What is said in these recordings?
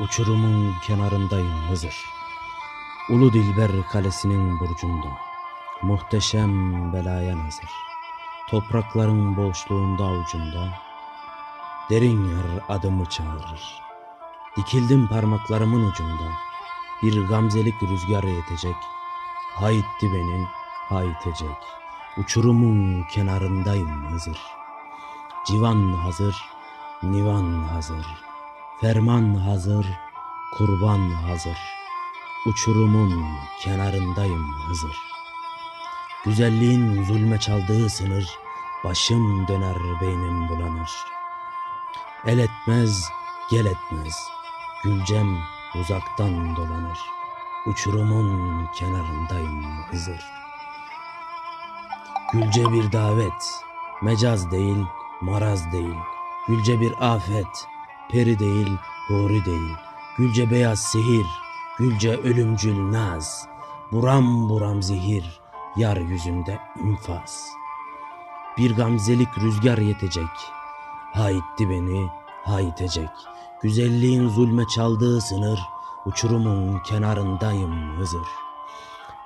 Uçurumun kenarındayım Hızır. Ulu Dilber kalesinin burcunda. Muhteşem belaya nazır. Toprakların boşluğunda avucunda. Derin yer adımı çağırır. Dikildim parmaklarımın ucunda. Bir gamzelik rüzgar yetecek. Hayitti beni, hayitecek. Uçurumun kenarındayım Hızır. Civan hazır, nivan hazır. Ferman hazır, kurban hazır. Uçurumun kenarındayım Hızır. Güzelliğin zulme çaldığı sınır, başım döner beynim bulanır. El etmez, gel etmez, gülcem uzaktan dolanır. Uçurumun kenarındayım Hızır. Gülce bir davet, mecaz değil, maraz değil. Gülce bir afet, peri değil, huri değil. Gülce beyaz sihir, gülce ölümcül naz. Buram buram zehir, yar yüzünde infaz. Bir gamzelik rüzgar yetecek, haitti beni, haitecek. Güzelliğin zulme çaldığı sınır, uçurumun kenarındayım Hızır.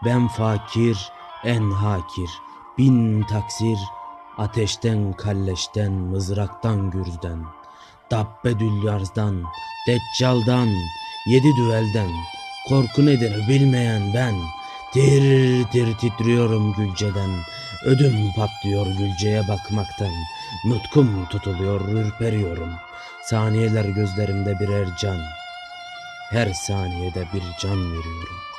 Ben fakir, en hakir, bin taksir, ateşten, kalleşten, mızraktan, gürzden, dabbe düllarzdan, deccaldan, yedi düvelden, korku nedir bilmeyen ben, tir tir titriyorum gülceden, ödüm patlıyor gülceye bakmaktan, nutkum tutuluyor, ürperiyorum, saniyeler gözlerimde birer can, her saniyede bir can veriyorum.